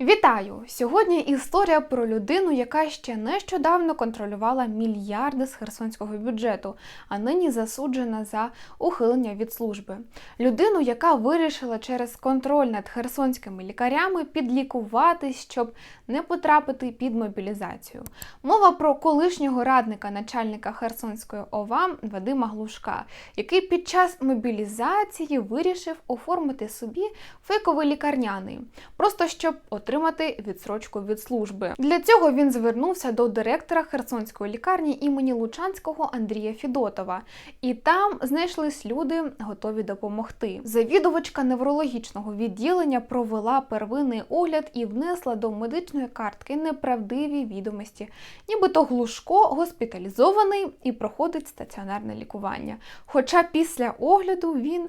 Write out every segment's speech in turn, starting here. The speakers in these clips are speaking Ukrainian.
Вітаю! Сьогодні історія про людину, яка ще нещодавно контролювала мільярди з херсонського бюджету, а нині засуджена за ухилення від служби. Людину, яка вирішила через контроль над херсонськими лікарями підлікуватись, щоб не потрапити під мобілізацію. Мова про колишнього радника начальника Херсонської ОВА Вадима Глушка, який під час мобілізації вирішив оформити собі фейковий лікарняний, просто щоб отримати відсрочку від служби. Для цього він звернувся до директора Херсонської лікарні імені Лучанського Андрія Фідотова, і там знайшлись люди, готові допомогти. Завідувачка неврологічного відділення провела первинний огляд і внесла до медичної картки неправдиві відомості, нібито Глушко госпіталізований і проходить стаціонарне лікування. Хоча після огляду він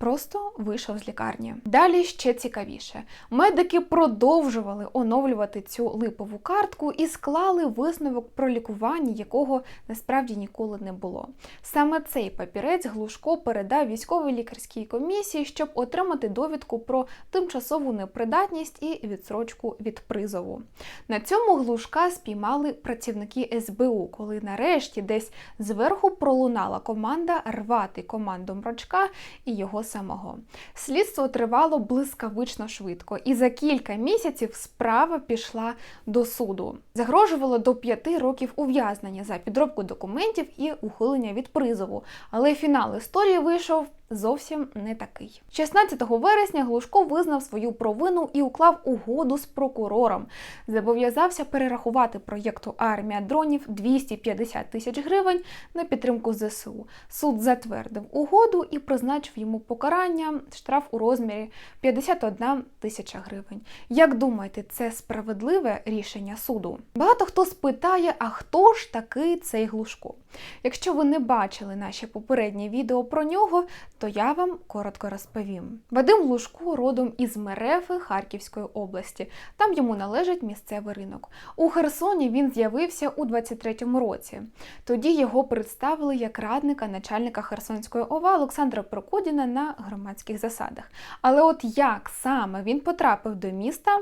просто вийшов з лікарні. Далі ще цікавіше. Медики продовжували оновлювати цю липову картку і склали висновок про лікування, якого насправді ніколи не було. Саме цей папірець Глушко передав військовій лікарській комісії, щоб отримати довідку про тимчасову непридатність і відсрочку від призову. На цьому Глушка спіймали працівники СБУ, коли нарешті десь зверху пролунала команда рвати команду мрачка і його самого. Слідство тривало блискавично швидко, і за кілька місяців справа пішла до суду. Загрожувало до п'яти років ув'язнення за підробку документів і ухилення від призову. Але фінал історії вийшов зовсім не такий. 16 вересня Глушко визнав свою провину і уклав угоду з прокурором. Зобов'язався перерахувати проєкту армія дронів 250 тисяч гривень на підтримку ЗСУ. Суд затвердив угоду і призначив йому покарання штраф у розмірі 51 тисяча гривень. Як думаєте, це справедливе рішення суду? Багато хто спитає, а хто ж такий цей Глушко? Якщо ви не бачили наші попередні відео про нього, то я вам коротко розповім. Вадим Глушко родом із Мерефи Харківської області. Там йому належить місцевий ринок. У Херсоні він з'явився у 23-му році. Тоді його представили як радника начальника Херсонської ОВА Олександра Прокудіна на громадських засадах. Але от як саме він потрапив до міста?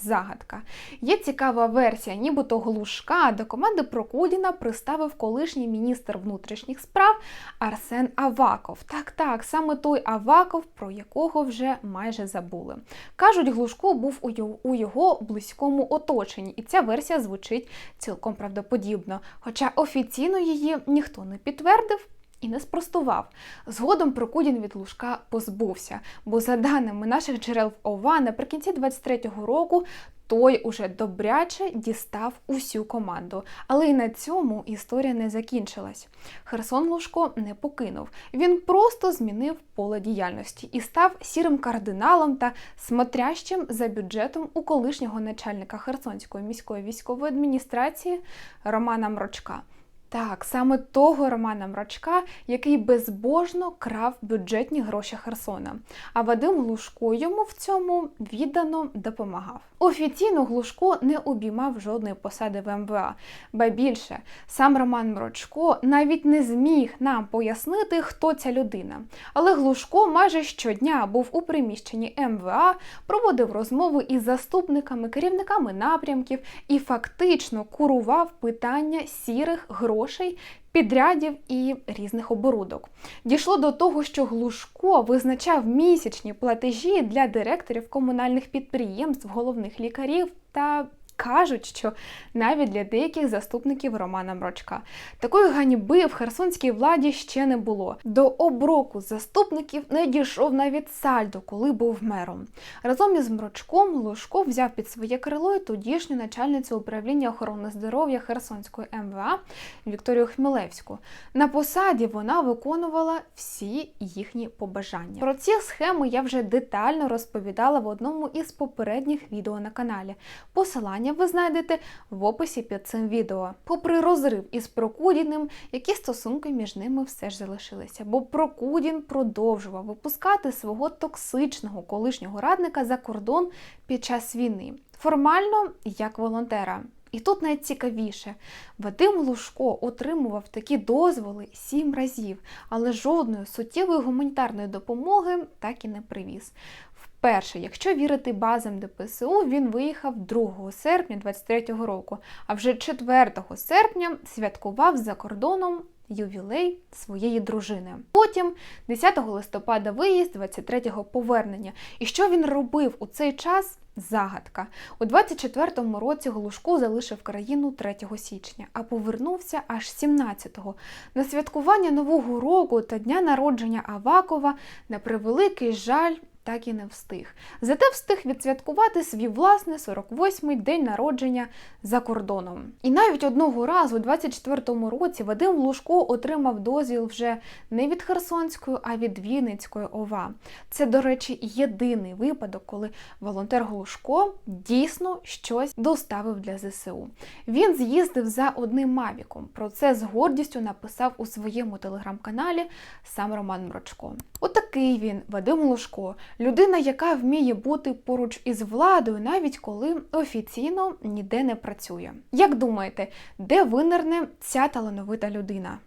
Загадка. Є цікава версія, нібито глушка до команди Прокудіна приставив колишній міністр внутрішніх справ Арсен Аваков. Так, так, саме той Аваков, про якого вже майже забули. Кажуть, Глушко був у його, у його близькому оточенні, і ця версія звучить цілком правдоподібно. Хоча офіційно її ніхто не підтвердив. І не спростував. Згодом Прокудін від Лужка позбувся, бо, за даними наших джерел в ОВА, наприкінці 23-го року той уже добряче дістав усю команду. Але і на цьому історія не закінчилась. Херсон Лужко не покинув. Він просто змінив поле діяльності і став сірим кардиналом та смотрящим за бюджетом у колишнього начальника Херсонської міської військової адміністрації Романа Мрочка. Так, саме того Романа Мрачка, який безбожно крав бюджетні гроші Херсона. А Вадим Глушко йому в цьому віддано допомагав. Офіційно Глушко не обіймав жодної посади в МВА. Ба більше, сам Роман Мрачко навіть не зміг нам пояснити, хто ця людина. Але Глушко майже щодня був у приміщенні МВА, проводив розмови із заступниками, керівниками напрямків і фактично курував питання сірих грошей грошей, підрядів і різних оборудок. Дійшло до того, що Глушко визначав місячні платежі для директорів комунальних підприємств, головних лікарів та Кажуть, що навіть для деяких заступників Романа Мрочка такої ганьби в херсонській владі ще не було. До оброку заступників не дійшов навіть сальдо, коли був мером. Разом із Мрочком Лужко взяв під своє крило і тодішню начальницю управління охорони здоров'я Херсонської МВА Вікторію Хмелевську. На посаді вона виконувала всі їхні побажання. Про ці схеми я вже детально розповідала в одному із попередніх відео на каналі. Посилання посилання ви знайдете в описі під цим відео. Попри розрив із Прокудіним, які стосунки між ними все ж залишилися, бо Прокудін продовжував випускати свого токсичного колишнього радника за кордон під час війни. Формально як волонтера. І тут найцікавіше, Вадим Лужко отримував такі дозволи сім разів, але жодної суттєвої гуманітарної допомоги так і не привіз. Вперше, якщо вірити базам ДПСУ, він виїхав 2 серпня 23-го року, а вже 4 серпня святкував за кордоном ювілей своєї дружини. Потім 10 листопада виїзд, 23-го повернення. І що він робив у цей час? Загадка. У 24-му році Глушко залишив країну 3 січня, а повернувся аж 17-го. На святкування Нового року та дня народження Авакова на превеликий жаль так і не встиг. Зате встиг відсвяткувати свій власний 48-й день народження за кордоном. І навіть одного разу, у 24-му році, Вадим Лужко отримав дозвіл вже не від Херсонської, а від Вінницької ОВА. Це, до речі, єдиний випадок, коли волонтер Глушко дійсно щось доставив для ЗСУ. Він з'їздив за одним мавіком. Про це з гордістю написав у своєму телеграм-каналі сам Роман Мрочко. Отакий він, Вадим Лужко, людина, яка вміє бути поруч із владою, навіть коли офіційно ніде не працює. Як думаєте, де винерне ця талановита людина?